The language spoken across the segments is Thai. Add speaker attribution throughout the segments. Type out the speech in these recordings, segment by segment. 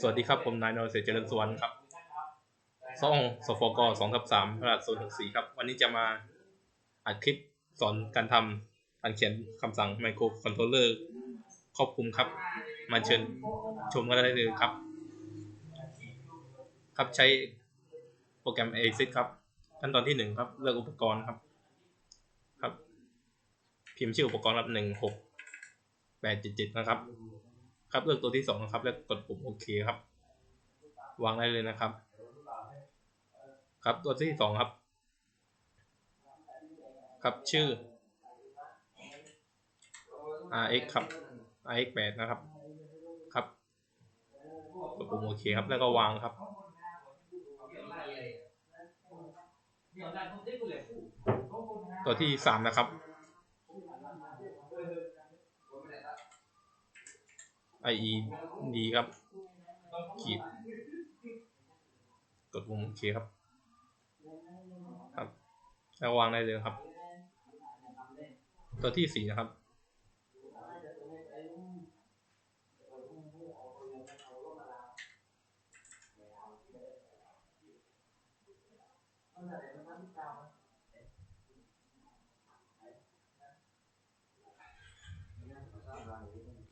Speaker 1: สวัสดีครับ ผมนายนรเศรษฐ์เจริญสวรรค์ครับซ่องสฟกสองทับสามพระศูนย์หกสี่ครับ วันนี้จะมาอัดคลิปสอนการทำการเขียนคำสั่งไมโครคอนโทรลเลอร์ครอบคลุมครับ มาเชิญชมกันได้เลยครับ ครับใช้โปรแกรม ASIC ครับ ขั้นตอนที่หนึ่งครับ เลือกอุปกรณ์ครับ ครับ พิมพ์ชื่ออุปกรณ์ครับหนึ่งหกแปดเจ็ดเจ็ดนะครับ ครับเลือกตัวที่สองนะครับ แล้วกดปุ่มโอเคครับ วางได้เลยนะครับ ครับตัวที่สองครับ ครับชื่อ rx ครับ rx 8นะครับ ครับกดปุ่มโอเคครับ แล้วก็วางครับตัวที่สามนะครับ IE D ครับขีดกดปุ่มโอเคครับ ครับแล้ววางได้เลยครับ ตัวที่สี่นะครับ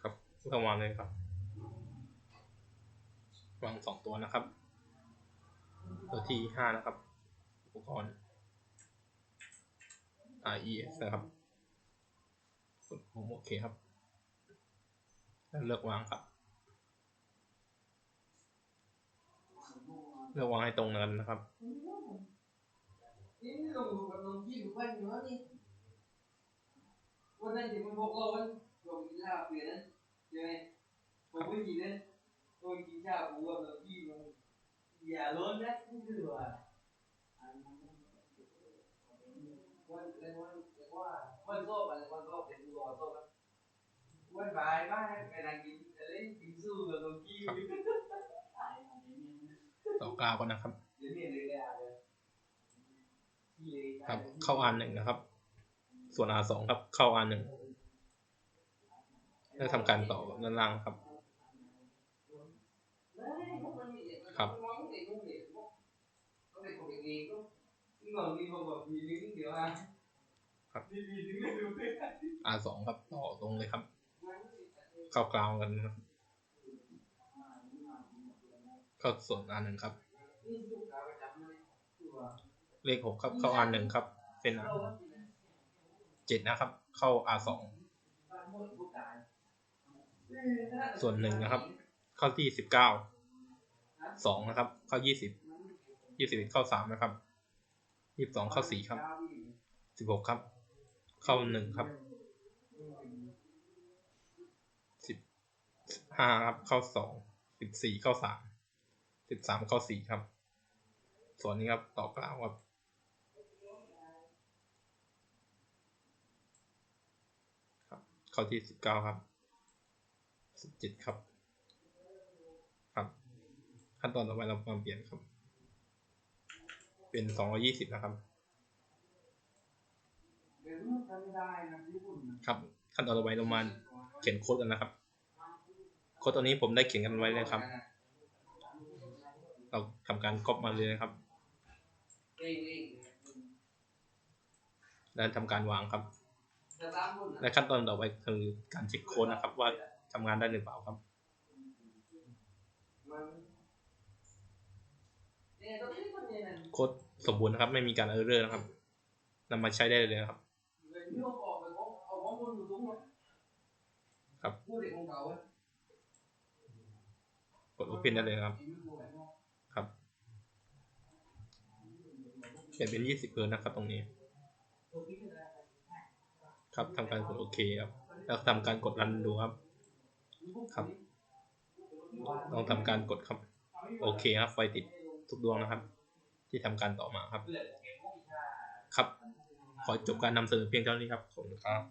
Speaker 1: ครับ ก็วางเลยครับวางสองตัวนะครับ ตัวที่ห้านะครับ อุปกรณ์ RES นะครับกดปุ่มโอเคครับ แล้วเลือกวางครับ เลือกวางให้ตรงกันนะครับ
Speaker 2: นี่ลงกับลงที่ดูบ้านอยู่แล้วนี่วันนั้นที่มันบอกเราวันลงกินชาเปลี่ยนนั้น ใช่ไหมผมไม่กินนั้นโดนกินชาผมว่าลงที่มันอย่าล้นนะนี่คือว่าวันเรียกว่าเรียกว่าวันโซ่อะไรวันโซ่เป็นตัวโซ่ครับวันบ่ายบ้านไปนั่งกินเล่นกินสู้กับลงที่
Speaker 1: ต่อกาวก่อนนะครับ
Speaker 2: เดี๋ยวนี้เลยเลยอะเลย
Speaker 1: ครับ เข้า R หนึ่งนะครับ ส่วน R สองครับ เข้า R หนึ่ง แล้ทำการต่อด้านล่างครับ ครับ
Speaker 2: ครับ
Speaker 1: R สองครับต่อตรงเลยครับเข้ากลางกันนะครับเข้าส่วน R หนึ่งครับ เลขหกครับเข้า R หนึ่งครับ เป็น R เจ็ดนะครับ เข้า R สอง ส่วนหนึ่งนะครับ เข้าที่สิบเก้าสองนะครับ เข้ายี่สิบยี่สิบเอ็ดเข้าสามนะครับยี่สิบสองเข้าสี่ครับสิบหกครับ เข้าหนึ่งครับสิบห้าครับเข้าสองสิบสี่เข้าสามสิบสามเข้าสี่ครับ ส่วนนี้ครับต่อกลางครับครับ เข้าที่สิบเก้าครับ สิบเจ็ดครับ ครับ ขั้นตอนต่อไปเรามาเปลี่ยนครับ เป็นสองร้อยี่สิบนะครับ ครับ ขั้นตอนต่อไปเรามาเขียนโค้ดกันนะครับ โค้ดตัวนี้ผมได้เขียนกันไว้เลยครับ เราทำการก๊อปมาเลยนะครับแล้วทำการวางครับ และขั้นตอนต่อไปคือการเช็คโค้ดนะครับว่า ทำงานได้หรือเปล่าครับโค้ดสมบูรณ์นะครับ ไม่มีการเออร์เรอร์นะครับนำมาใช้ได้เลยนะครับ ครับ กด Open ได้เลยครับ ครับเปลี่ยนเป็น20เปอร์นะครับตรงนี้ ครับทำการกดโอเคครับ แล้วทำการกดรันดูครับ ครับต้องทำการกดครับ โอเคครับ ไฟติดทุกดวงนะครับ ที่ทำการต่อมาครับ ครับ ขอจบการนำเสนอเพียงเท่านี้ครับขอบคุณครับ